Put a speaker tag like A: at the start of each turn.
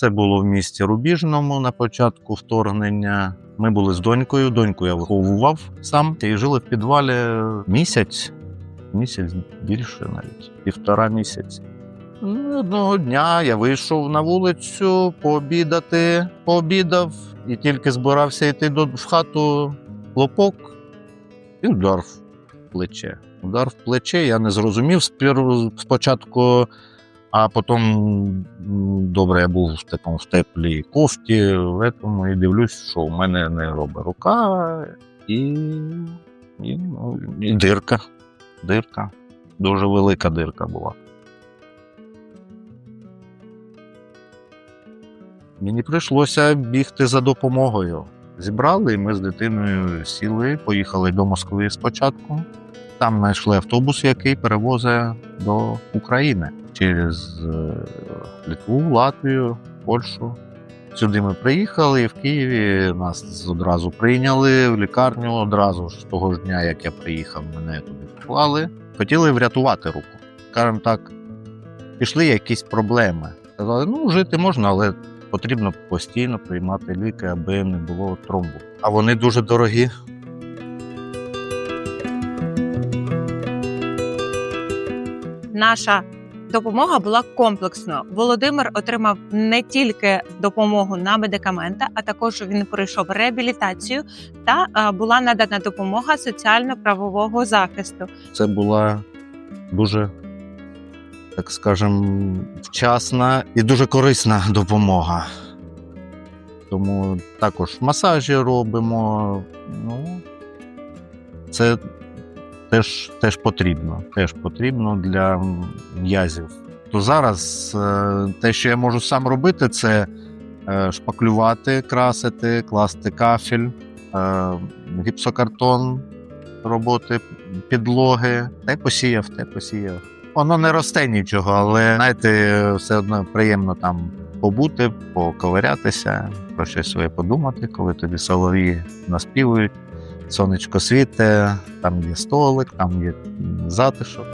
A: Це було в місті Рубіжному на початку вторгнення. Ми були з донькою. Доньку я виховував сам і жили в підвалі місяць, місяць більше навіть, півтора місяці. Ну, Одного дня я вийшов на вулицю пообідати, пообідав і тільки збирався йти в хату хлопок і удар в плече. Удар в плече, я не зрозумів спочатку, а потім добре, я був в, такому, в теплій кофті, в етому, і дивлюсь, що у мене не робить рука і, і, ну, і дирка. Дирка. Дуже велика дирка була. Мені прийшлося бігти за допомогою. Зібрали, і ми з дитиною сіли, поїхали до Москви спочатку. Там знайшли автобус, який перевозить до України через е, Литву, Латвію, Польщу. Сюди ми приїхали, і в Києві нас одразу прийняли в лікарню. Одразу ж того ж дня, як я приїхав, мене туди поклали. Хотіли врятувати руку. Скажімо так, пішли якісь проблеми. Сказали, ну жити можна, але потрібно постійно приймати ліки, аби не було тромбу. А вони дуже дорогі.
B: Наша допомога була комплексною. Володимир отримав не тільки допомогу на медикаменти, а також він пройшов реабілітацію та була надана допомога соціально-правового захисту.
A: Це була дуже, так скажем, вчасна і дуже корисна допомога. Тому також масажі робимо. Ну, це теж, теж потрібно. Теж потрібно для м'язів. То зараз е, те, що я можу сам робити, це е, шпаклювати, красити, класти кафель, е, гіпсокартон, роботи підлоги, те посіяв, те посіяв. Воно не росте нічого, але знаєте, все одно приємно там побути, поковирятися, про щось своє подумати, коли тобі солов'ї наспівують, сонечко світе, там є столик, там є затишок.